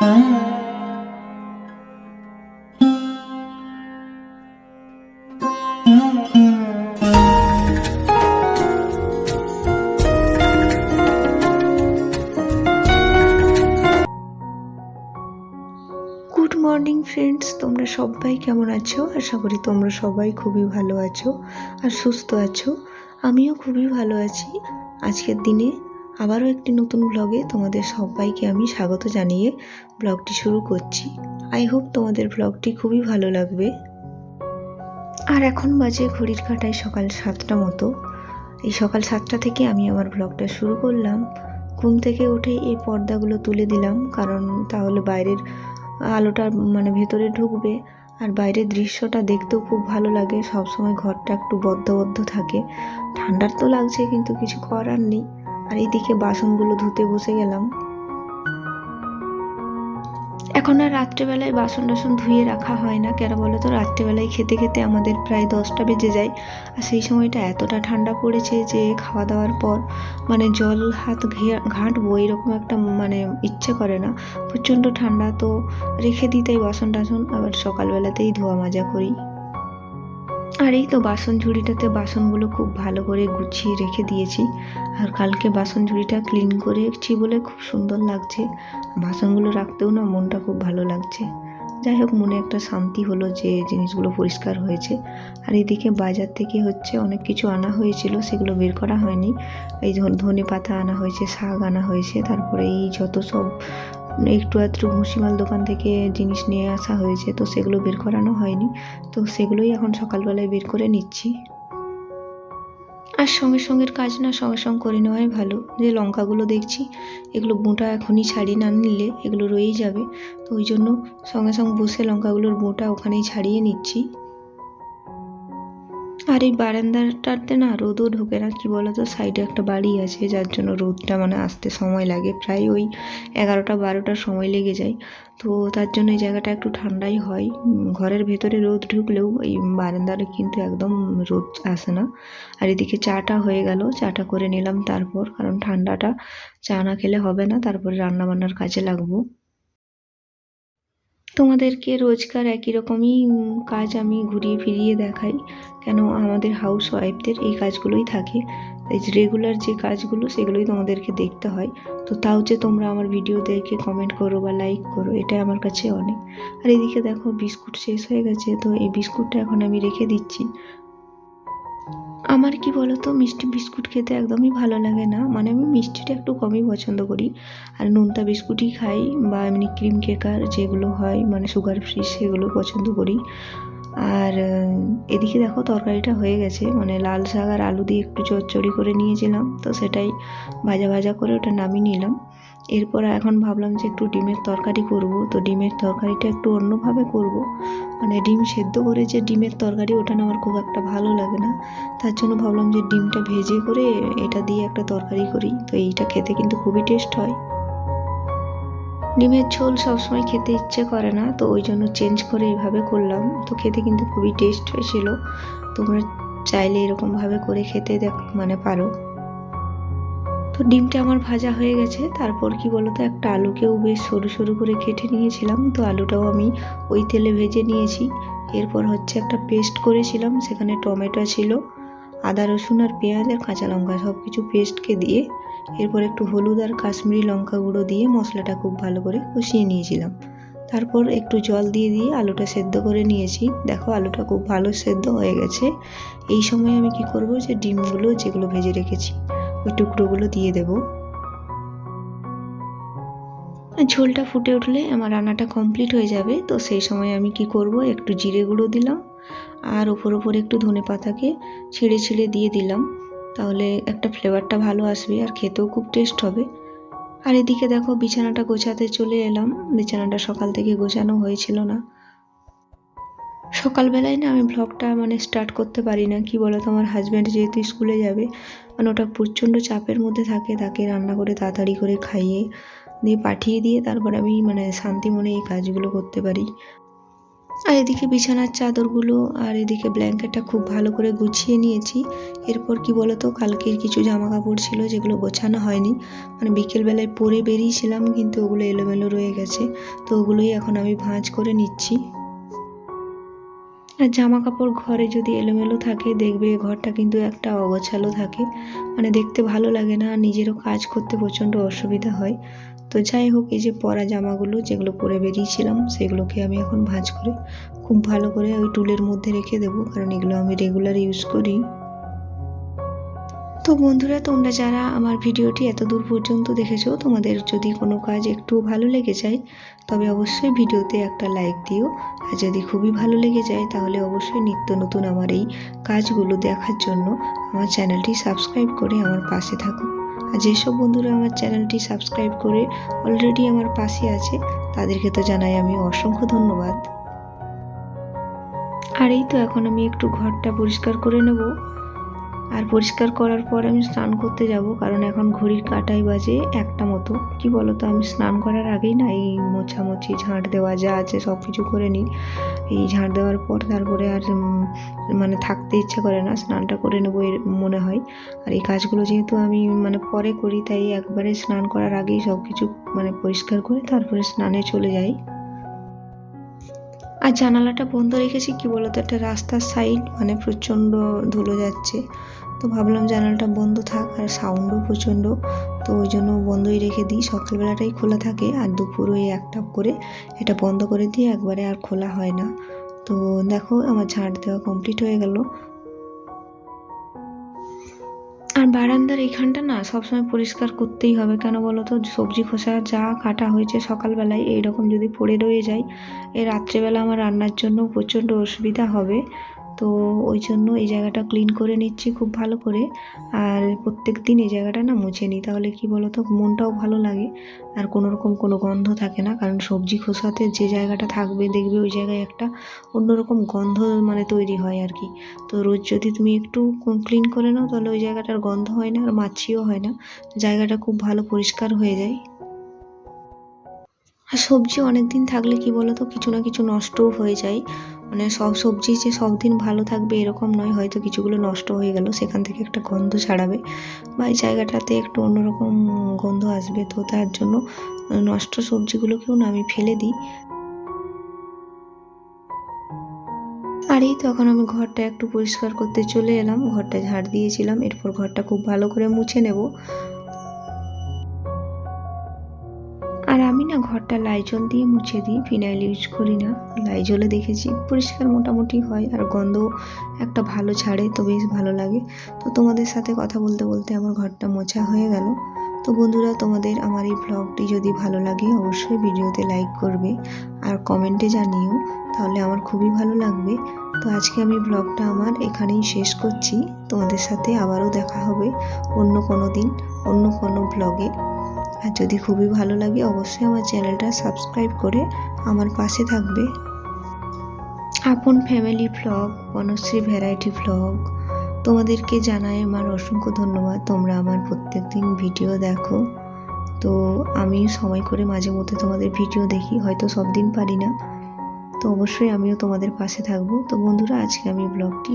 Morning friends তোমরা সবাই কেমন আছো? আশা করি তোমরা সবাই খুবই ভালো আছো আর সুস্থ আছো। আমিও খুবই ভালো আছি। আজকের দিনে আবারও একটি নতুন ব্লগে তোমাদের সবাইকে আমি স্বাগত জানিয়ে ব্লগটি শুরু করছি। আই হোপ তোমাদের ব্লগটি খুবই ভালো লাগবে। আর এখন বাজে ঘড়ির কাটায় সকাল সাতটা মতো। এই সকাল সাতটা থেকে আমি আমার ব্লগটা শুরু করলাম। ঘুম থেকে উঠে এই পর্দাগুলো তুলে দিলাম, কারণ তাহলে বাইরের আলোটা মানে ভেতরে ঢুকবে আর বাইরের দৃশ্যটা দেখতেও খুব ভালো লাগে। সবসময় ঘরটা একটু বদ্ধ বদ্ধ থাকে। ঠান্ডার তো লাগছে, কিন্তু কিছু করার নেই। আর এইদিকে বাসনগুলো ধুতে বসে গেলাম। এখন আর রাত্রেবেলায় বাসন টাসন ধুয়ে রাখা হয় না। কেন বলো তো, রাত্রেবেলায় খেতে খেতে আমাদের প্রায় দশটা বেজে যায়। আর সেই সময়টা এতটা ঠান্ডা পড়েছে যে খাওয়া দাওয়ার পর মানে জল, হাত ঘাঁটবো এরকম একটা মানে ইচ্ছে করে না। প্রচণ্ড ঠান্ডা তো রেখে দিতেই বাসন টাসন। আবার সকালবেলাতেই ধোয়া মাজা করি। আর এই তো বাসন ঝুড়িটাতে বাসনগুলো খুব ভালো করে গুছিয়ে রেখে দিয়েছি। আর কালকে বাসন ঝুড়িটা ক্লিন করেছি বলে খুব সুন্দর লাগছে। বাসনগুলো রাখতেও না মনটা খুব ভালো লাগছে। যাই হোক, মনে একটা শান্তি হলো যে জিনিসগুলো পরিষ্কার হয়েছে। আর এদিকে বাজার থেকে হচ্ছে অনেক কিছু আনা হয়েছিল, সেগুলো বের করা হয়নি। এই ধনে পাতা আনা হয়েছে, শাক আনা হয়েছে, তারপরে এই যত সব একটু আধটু ভুসিমাল দোকান থেকে জিনিস নিয়ে আসা হয়েছে, তো সেগুলো বের করানো হয়নি। তো সেগুলোই এখন সকালবেলায় বের করে নিচ্ছি। আর সঙ্গে সঙ্গের কাজ না, সঙ্গে সঙ্গে করে নেওয়াই ভালো। যে লঙ্কাগুলো দেখছি, এগুলো বোঁটা এখনই ছাড়িয়ে না নিলে এগুলো রয়েই যাবে। তো ওই জন্য সঙ্গে সঙ্গে বসে লঙ্কাগুলোর বোঁটা ওখানেই ছাড়িয়ে নিচ্ছি। আর এই বারান্দাটাতে না রোদও ঢোকে না, কি বলতো? সাইডে একটা বাড়ি আছে, যার জন্য রোদটা মানে আসতে সময় লাগে। প্রায় ওই এগারোটা বারোটার সময় লেগে যায়। তো তার জন্য এই জায়গাটা একটু ঠান্ডাই হয়। ঘরের ভেতরে রোদ ঢুকলেও এই বারান্দারে কিন্তু একদম রোদ আসে না। আর এদিকে চাটা হয়ে গেল, চাটা করে নিলাম তারপর, কারণ ঠান্ডাটা চা না খেলে হবে না, তারপরে রান্না বান্নার কাজে লাগবো। তোমাদেরকে রোজকার একই রকমই কাজ আমি ঘুরিয়ে ফিরিয়ে দেখাই। কেন আমাদের হাউস ওয়াইফদের এই কাজগুলোই থাকে। এই যে রেগুলার যে কাজগুলো, সেগুলোই তোমাদেরকে দেখতে হয়। তো তাও যে তোমরা আমার ভিডিও দেখে কমেন্ট করো বা লাইক করো এটা আমার কাছে অনেক। আর এদিকে দেখো, বিস্কুট শেষ হয়ে গেছে, তো এই বিস্কুটটা এখন আমি রেখে দিচ্ছি। আমার কি বলতো, মিষ্টি বিস্কুট খেতে একদমই ভালো লাগে না। মানে আমি মিষ্টিটা একটু কমই পছন্দ করি। আর নোনতা বিস্কুটই খাই বা এমনি ক্রিম কেকার যেগুলো হয় মানে সুগার ফ্রি সেগুলো পছন্দ করি। আর এদিকে দেখো তরকারিটা হয়ে গেছে। মানে লাল শাক আর আলু দিয়ে একটু চচ্চড়ি করে নিয়েছিলাম, তো সেটাই ভাজা ভাজা করে ওটা নামিয়ে নিলাম। এরপর এখন ভাবলাম যে একটু ডিমের তরকারি করব, তো ডিমের তরকারিটা একটু অন্যভাবে করব। মানে ডিম সেদ্ধ করে যে ডিমের তরকারি, ওটা না আমার খুব একটা ভালো লাগে না। তার জন্য ভাবলাম যে ডিমটা ভেজে করে এটা দিয়ে একটা তরকারি করি, তো এইটা খেতে কিন্তু খুবই টেস্ট হয়। ডিমের ঝোল সবসময় খেতে ইচ্ছে করে না, তো ওই জন্য চেঞ্জ করে এইভাবে করলাম। তো খেতে কিন্তু খুবই টেস্ট হয়েছিল। তোমরা চাইলে এরকমভাবে করে খেতে দেখ মানে পারো। তো ডিমটা আমার ভাজা হয়ে গেছে। তারপর কি বলতো, একটা আলুকেও বেশ সরু সরু করে কেটে নিয়েছিলাম। তো আলুটাও আমি ওই তেলে ভেজে নিয়েছি। এরপর হচ্ছে একটা পেস্ট করেছিলাম, সেখানে টমেটো ছিল, আদা রসুন আর পেঁয়াজ আর কাঁচা লঙ্কা সব কিছু পেস্টকে দিয়ে এরপর একটু হলুদ আর কাশ্মীরি লঙ্কা গুঁড়ো দিয়ে মশলাটা খুব ভালো করে কষিয়ে নিয়েছিলাম। তারপর একটু জল দিয়ে দিয়ে আলুটা সেদ্ধ করে নিয়েছি। দেখো আলুটা খুব ভালো সেদ্ধ হয়ে গেছে। এই সময় আমি কি করব যে ডিমগুলো যেগুলো ভেজে রেখেছি, ওই টুকরোগুলো দিয়ে দেব। ঝোলটা ফুটে উঠলে আমার রান্নাটা কমপ্লিট হয়ে যাবে। তো সেই সময় আমি কি করব, একটু জিরে গুঁড়ো দিলাম আর ওপর ওপর একটু ধনে পাতাকে ছিঁড়ে ছিঁড়ে দিয়ে দিলাম। তাহলে একটা ফ্লেভারটা ভালো আসবে আর খেতেও খুব টেস্ট হবে। আর এদিকে দেখো বিছানাটা গোছাতে চলে এলাম। বিছানাটা সকাল থেকে গোছানো হয়েছিল না। সকালবেলায় না আমি ব্লগটা মানে স্টার্ট করতে পারি না। কি বলো তোমার হাজব্যান্ড যেহেতু স্কুলে যাবে মানে ওটা প্রচণ্ড চাপের মধ্যে থাকে তাকে রান্না করে তাড়াতাড়ি করে খাইয়ে দিয়ে পাঠিয়ে দিয়ে তারপর আমি মানে শান্তি মনে এই কাজগুলো করতে পারি। আর এদিকে বিছানার চাদরগুলো আর এদিকে ব্ল্যাঙ্কেটটা খুব ভালো করে গুছিয়ে নিয়েছি। এরপর কি বলতো, কালকের কিছু জামা কাপড় ছিল যেগুলো গোছানো হয়নি। মানে বিকেলবেলায় পরে বেরিয়েছিলাম কিন্তু ওগুলো এলোমেলো রয়ে গেছে, তো ওগুলোই এখন আমি ভাঁজ করে নিচ্ছি। আর জামা কাপড় ঘরে যদি এলোমেলো থাকে, দেখবে ঘরটা কিন্তু একটা অগোছালো থাকে। মানে দেখতে ভালো লাগে না, নিজেরও কাজ করতে প্রচণ্ড অসুবিধা হয়। তো যাই হোক, এই যে পরা জামাগুলো যেগুলো পরে বেরিয়েছিলাম, সেগুলোকে আমি এখন ভাঁজ করে খুব ভালো করে ওই টুলের মধ্যে রেখে দেবো, কারণ এগুলো আমি রেগুলার ইউজ করি। তো বন্ধুরা, তোমরা যারা আমার ভিডিওটি এত দূর পর্যন্ত দেখেছ, তোমাদের যদি কোনো কাজ একটু ভালো লেগে যায়, তবে অবশ্যই ভিডিওতে একটা লাইক দিও। আর যদি খুবই ভালো লেগে যায়, তাহলে অবশ্যই নিত্য নতুন আমার এই কাজগুলো দেখার জন্য আমার চ্যানেলটি সাবস্ক্রাইব করে আমার পাশে থাকো। আর যেসব বন্ধুরা আমার চ্যানেলটি সাবস্ক্রাইব করে অলরেডি আমার পাশে আছে, তাদেরকে তো জানাই আমি অসংখ্য ধন্যবাদ। আর এই তো এখন আমি একটু ঘরটা পরিষ্কার করে নেব। আর পরিষ্কার করার পর আমি স্নান করতে যাব, কারণ এখন ঘড়ির কাটাই বাজে একটা মতো। কি বলো তো আমি স্নান করার আগেই না এই মোছামুছি, ঝাঁট দেওয়া যা আছে সব কিছু করে নিই। এই ঝাঁট দেওয়ার পর তারপরে আর মানে থাকতে ইচ্ছে করে না, স্নানটা করে নেব এর মনে হয়। আর এই কাজগুলো যেহেতু আমি মানে পরে করি, তাই একবারে স্নান করার আগেই সব কিছু মানে পরিষ্কার করে তারপরে স্নানে চলে যাই। আর জানালাটা বন্ধ রেখেছি, কি বলতো, একটা রাস্তার সাইড মানে প্রচণ্ড ধুলো যাচ্ছে। তো ভাবলাম জানালাটা বন্ধ থাক আর সাউন্ডও প্রচণ্ড, তো ওই জন্য বন্ধই রেখে দিই। সকালবেলাটাই খোলা থাকে আর দুপুর ওই একটা করে এটা বন্ধ করে দিয়ে একবারে আর খোলা হয় না। তো দেখো, আমার ঝাঁট দেওয়া কমপ্লিট হয়ে গেল। আর বারান্দার এইখানটা না সবসময় পরিষ্কার করতেই হবে। কেন বলো তো? সবজি খোসা যা কাটা হয়েছে সকালবেলায় এইরকম যদি পড়ে রয়ে যায়, এ রাত্রেবেলা আমার রান্নার জন্য প্রচণ্ড অসুবিধা হবে। তো ওই জন্য এই জায়গাটা ক্লিন করে নিচ্ছি খুব ভালো করে। আর প্রত্যেক দিন এই জায়গাটা না মুছে নিই, তাহলে কি বলো তো মনটাও ভালো লাগে। আর কোনো রকম কোনো গন্ধ থাকে না, কারণ সবজি খোসাতে যে জায়গাটা থাকবে, দেখবে ওই জায়গায় একটা অন্যরকম গন্ধ মানে তৈরি হয় আর কি। তো রোজ যদি তুমি একটু ক্লিন করে নাও, তাহলে ওই জায়গাটার গন্ধ হয় না, আর মাছিও হয় না। জায়গাটা খুব ভালো পরিষ্কার হয়ে যায়। আর সবজি অনেক দিন থাকলে কি বলো তো কিছু না কিছু নষ্টও হয়ে যায়। মানে সব সবজি যে সব দিন ভালো থাকবে এরকম নয়, হয়তো কিছুগুলো নষ্ট হয়ে গেল, সেখান থেকে একটা গন্ধ ছাড়াবে বা এই জায়গাটাতে একটু অন্যরকম গন্ধ আসবে, তো তার জন্য নষ্ট সবজিগুলোকেও না আমি ফেলে দিই। আর এই তখন আমি ঘরটা একটু পরিষ্কার করতে চলে এলাম, ঘরটা ঝাড় দিয়েছিলাম, এরপর ঘরটা খুব ভালো করে মুছে নেব। ঘরটা লাইজল দিয়ে মুছে দিই ফিনাইল ইউজ করি না। লাইজলে দেখেছি পরিষ্কার মোটামুটি হয় আর গন্ধ একটা ভালো ছাড়ে, তো বেশ ভালো লাগে। তো তোমাদের সাথে কথা বলতে বলতে আমার ঘরটা মোছা হয়ে গেল। তো বন্ধুরা, তোমাদের আমার এই ব্লগটি যদি ভালো লাগে, অবশ্যই ভিডিওতে লাইক করবে আর কমেন্টে জানিও, তাহলে আমার খুবই ভালো লাগবে। তো আজকে আমি ব্লগটা আমার এখানেই শেষ করছি। তোমাদের সাথে আবারও দেখা হবে অন্য কোনো দিন, অন্য কোনো ব্লগে আর যদি খুবই ভালো লাগে, অবশ্যই আমার চ্যানেলটা সাবস্ক্রাইব করে আমার পাশে থাকবে। Apon family vlog Banashree variety vlog তোমাদেরকে জানাই আমার অসংখ্য ধন্যবাদ। তোমরা আমার প্রত্যেক দিন ভিডিও দেখো। তো আমি সময় করে মাঝে মধ্যে তোমাদের ভিডিও দেখি, হয়তো সব দিন পারি না। তো অবশ্যই আমিও তোমাদের পাশে থাকব। তো বন্ধুরা, আজকে আমি ব্লগটি